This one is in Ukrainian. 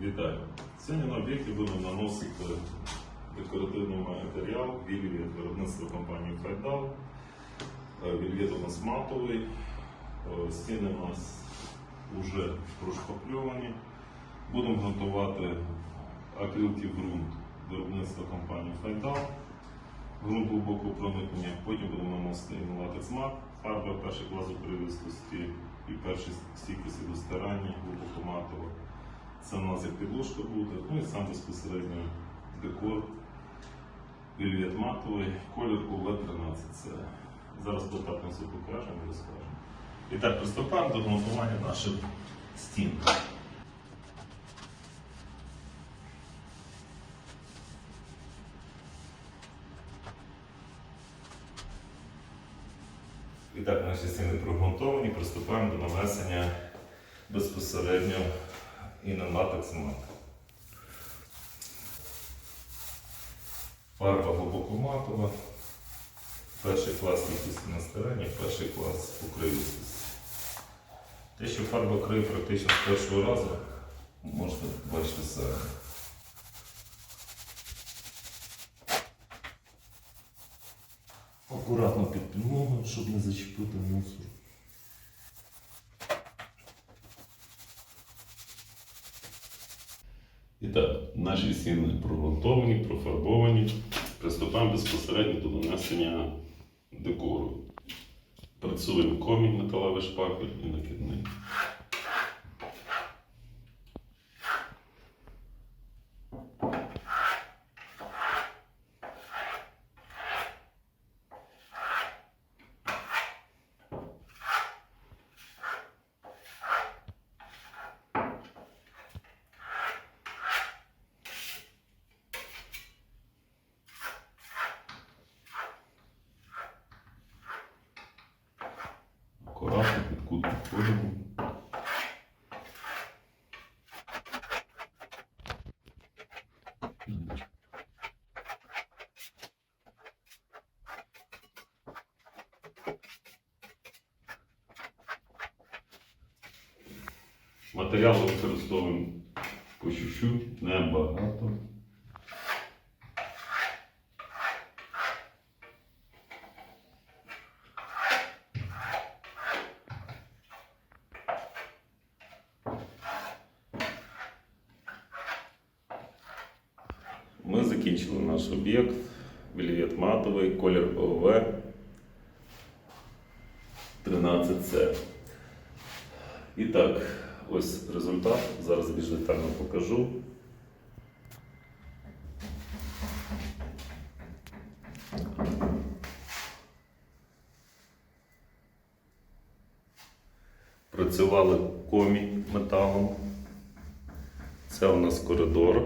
Вітаю. Сьогодні на об'єкті будемо наносити декоративний матеріал вільвіт виробництва компанії Файдал. Е, Вільвіт у нас матовий, Е, стіни у нас вже прошпакльовані. Будемо готувати акрилки ґрунт виробництва компанії Файдал. Ґрунт глибокого проникнення, потім будемо наносити і мат, фарба перший клас укривистості і перші стійкості до старання глибокоматово. У нас як підложка буде, ну і сам безпосередньо декор. Вільвіт матовий, колір УВ-13. Це зараз поетапно все покажемо і розкажемо. І так, приступаємо до монтування наших стін. І так, наші стіни прогрунтовані, приступаємо до нанесення безпосередньо і на латекс мат. Фарба глибокоматова. Перший клас кількості на старанні, перший клас покривістості. Те, що фарба криє практично з першого разу, можете бачити самі. Акуратно під підлогу, щоб не зачепити мусор. І так, наші сіни прогрунтовані, профарбовані. Приступаємо безпосередньо до нанесення декору. Працюємо комінь, металевий шпакель і накидний. Акуратно під кут підходимо. Матеріал використовуємо по чуть-чуть, небагато. Ми закінчили наш об'єкт. Вільвет матовий, колір ОВ 13С. І так, ось результат. Зараз більш детально покажу. Працювали комі металом. Це у нас коридор.